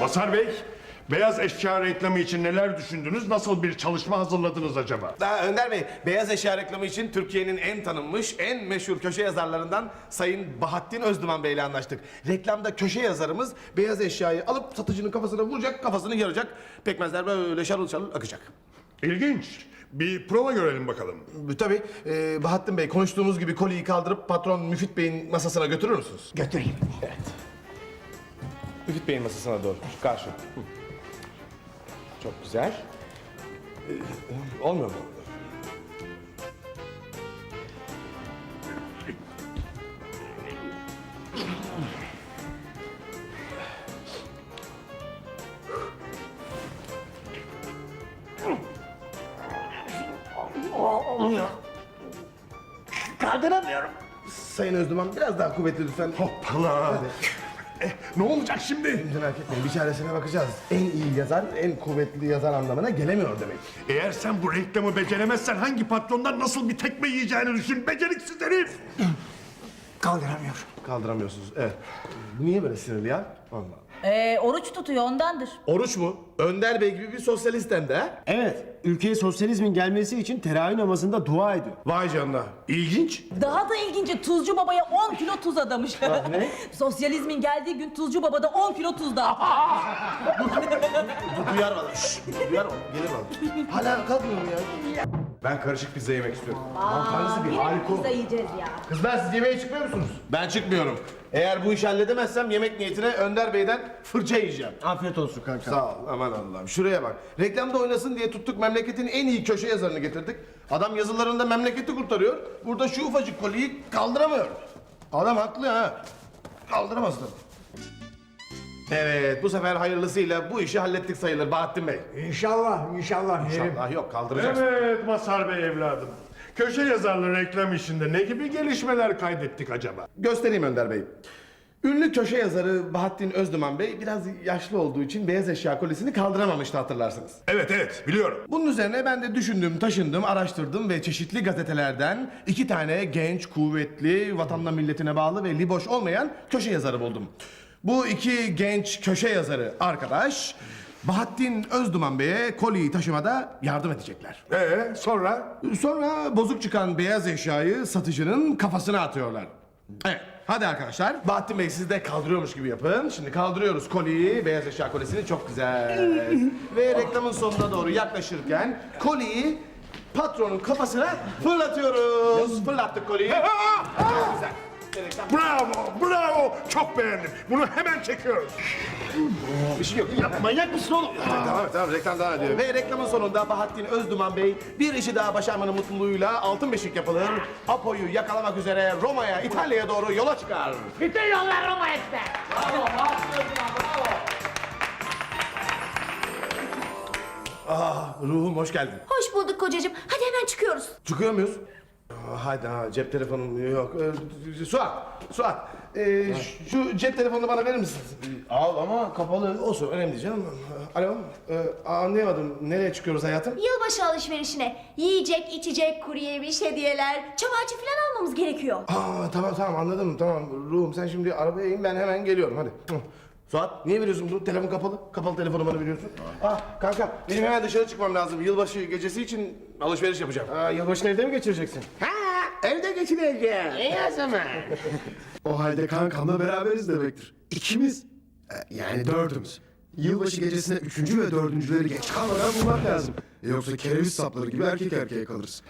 Masar Bey, beyaz eşya reklamı için neler düşündünüz? Nasıl bir çalışma hazırladınız acaba? Daha Önder Bey, beyaz eşya reklamı için Türkiye'nin en tanınmış, en meşhur köşe yazarlarından Sayın Bahattin Özduman Bey ile anlaştık. Reklamda köşe yazarımız beyaz eşyayı alıp satıcının kafasına vuracak, kafasını yaracak. Pekmezler böyle şarıl şarıl akacak. İlginç. Bir prova görelim bakalım. E, Tabii e, Bahattin Bey konuştuğumuz gibi koliyi kaldırıp patron Müfit Bey'in masasına götürür müsünüz? Götüreyim. Müfit Bey'in masasına doğru, şu karşı. Hı. Çok güzel. Ee, olmuyor mu? Kaldıramıyorum. Sayın Özduman biraz daha kuvvetli lütfen. Hoppala. Eh, ne olacak şimdi? Merak etmeyin bir çaresine bakacağız. En iyi yazar, en kuvvetli yazar anlamına gelemiyor demek. Eğer sen bu reklamı beceremezsen hangi patrondan nasıl bir tekme yiyeceğini düşün. Beceriksiz herif. Kaldıramıyorum. Kaldıramıyorsunuz, evet. Niye böyle sinirli ya? Allah. Ee, oruç tutuyor ondandır. Oruç mu? Önder Bey gibi bir sosyalist hem de ha? Evet, ülkeye sosyalizmin gelmesi için teravih namazında dua ediyor. Vay canına. İlginç. Daha da ilginci Tuzcu Baba'ya 10 kilo tuz adamış. ne? Sosyalizmin geldiği gün Tuzcu Baba'da 10 kilo tuz. Bu duyar bana. Şşş, duyar bana. Gelir bana. Hala kalkmıyor mu ya? Ben karışık pizza yemek istiyorum. Mantarlısı bir harika. Pizza yiyeceğiz ya. Kızlar siz yemeğe çıkmıyor musunuz? Ben çıkmıyorum. Eğer bu işi halledemezsem yemek niyetine Önder Bey'den fırça yiyeceğim. Afiyet olsun kanka. Sağ ol. Aman Allah'ım. Şuraya bak. Reklamda oynasın diye tuttuk memleketin en iyi köşe yazarını getirdik. Adam yazılarında memleketi kurtarıyor. Burada şu ufacık koliyi kaldıramıyor. Adam haklı ha. Kaldıramaz tabii. Evet, bu sefer hayırlısıyla bu işi hallettik sayılır Bahattin Bey. İnşallah, inşallah. yerim. İnşallah yok kaldıracağız. Evet Masar Bey evladım. Köşe yazarlığı reklam işinde ne gibi gelişmeler kaydettik acaba? Göstereyim Önder Bey. Ünlü köşe yazarı Bahattin Özduman Bey biraz yaşlı olduğu için beyaz eşya kolisini kaldıramamıştı hatırlarsınız. Evet evet biliyorum. Bunun üzerine ben de düşündüm, taşındım, araştırdım ve çeşitli gazetelerden iki tane genç, kuvvetli, vatanına milletine bağlı ve liboş olmayan köşe yazarı buldum. Bu iki genç köşe yazarı arkadaş Bahattin Özduman Bey'e koliyi taşımada yardım edecekler. Ee sonra? Sonra bozuk çıkan beyaz eşyayı satıcının kafasına atıyorlar. Evet. Hadi arkadaşlar. Bahattin Bey siz de kaldırıyormuş gibi yapın. Şimdi kaldırıyoruz koliyi, beyaz eşya kolisini çok güzel. Ve reklamın sonuna doğru yaklaşırken koliyi patronun kafasına fırlatıyoruz. Fırlattık koliyi. Çok güzel. Bravo bravo çok beğendim. Bunu hemen çekiyoruz. Bir şey yok. Yapma. Manyak mısın oğlum? Tamam tamam reklam devam ediyor. Ve reklamın sonunda Bahattin Özduman Bey bir işi daha başarmanın mutluluğuyla altın beşik yapılır. Apo'yu yakalamak üzere Roma'ya, İtalya'ya doğru yola çıkar. Bütün yollar Roma'ya gider. Ah ruhum hoş geldin. Hoş bulduk kocacığım. Hadi hemen çıkıyoruz. Çıkıyor muyuz? Aa, Haydi ha cep telefonum yok. Ee, Suat, Suat. ee, şu cep telefonunu bana verir misin? Al ama kapalı. Olsun önemli değil canım. Alo, ee, anlayamadım. Nereye çıkıyoruz hayatım? Yılbaşı alışverişine yiyecek, içecek, kuru yemiş, hediyeler, çam ağacı falan almamız gerekiyor. Aa tamam tamam anladım tamam. Ruhum sen şimdi arabaya in ben hemen geliyorum hadi. Suat niye veriyorsun bunu? Telefon kapalı. Kapalı telefonu bana veriyorsun. Ah kanka benim hemen dışarı çıkmam lazım. Yılbaşı gecesi için alışveriş yapacağım. Aa, yılbaşını evde mi geçireceksin? Ha, evde geçireceğim. İyi o zaman. O halde kankamla beraberiz demektir. İkimiz, e, yani dördümüz. Yılbaşı gecesine üçüncü ve dördüncüleri geç kalmadan bulmak lazım. E yoksa kereviz sapları gibi erkek erkeğe kalırız.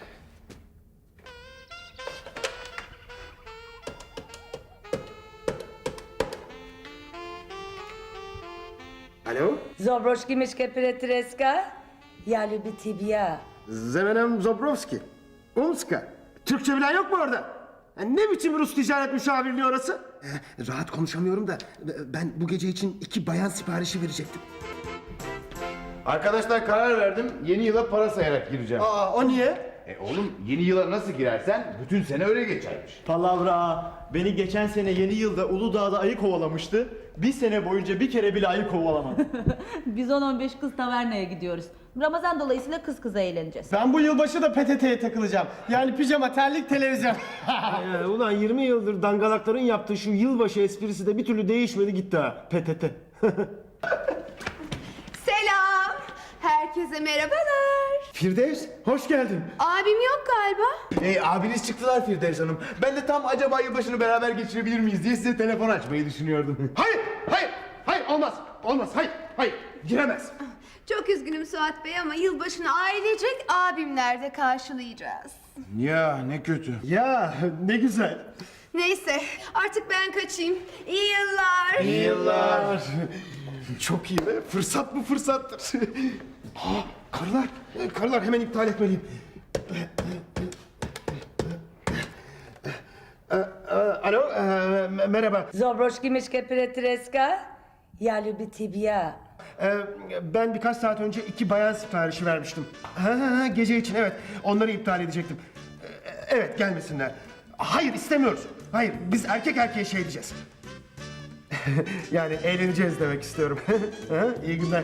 Alo? Zobroczki myszkę Piretreska? Ja lubię tibia. Zemenem Zobrowski. Umska. Türkçe bilen yok mu orada? Ya ne biçim Rus ticaret müşavirliği orası? rahat konuşamıyorum da ben bu gece için iki bayan siparişi verecektim. Arkadaşlar karar verdim. Yeni yıla para sayarak gireceğim. Aa, o niye? E oğlum yeni yıla nasıl girersen bütün sene öyle geçermiş. Palavra. Beni geçen sene yeni yılda Uludağ'da ayı kovalamıştı. Bir sene boyunca bir kere bile ayı kovalamadım. Biz 10-15 kız tavernaya gidiyoruz. Ramazan dolayısıyla kız kıza eğleneceğiz. ben bu yılbaşı da PTT'ye takılacağım. Yani pijama, terlik, televizyon. Ee, ulan 20 yıldır dangalakların yaptığı şu yılbaşı esprisi de bir türlü değişmedi gitti ha. PTT. Selam. Herkese merhabalar. Firdevs, hoş geldin. Abim yok galiba. Ee, abiniz çıktılar Firdevs Hanım. Ben de tam acaba yılbaşını beraber geçirebilir miyiz diye size telefon açmayı düşünüyordum. Hayır, hayır, hayır olmaz. Olmaz, hayır, hayır. Giremez. Çok üzgünüm Suat Bey ama yılbaşını ailecek abimlerde karşılayacağız. ya ne kötü. Ya ne güzel. Neyse artık ben kaçayım. İyi yıllar. Yıllar. Çok iyi be. Fırsat bu fırsattır. Aa, karılar, e, karılar hemen iptal etmeliyim. Alo, e, merhaba. Zabroşki mişke Petreska. Ya lubi tibia. Ee, ben birkaç saat önce iki bayan siparişi vermiştim. Ha, ha, ha, gece için evet. Onları iptal edecektim. Ee, evet gelmesinler. Hayır istemiyoruz. Hayır biz erkek erkeğe şey diyeceğiz. yani eğleneceğiz demek istiyorum. ha, iyi günler.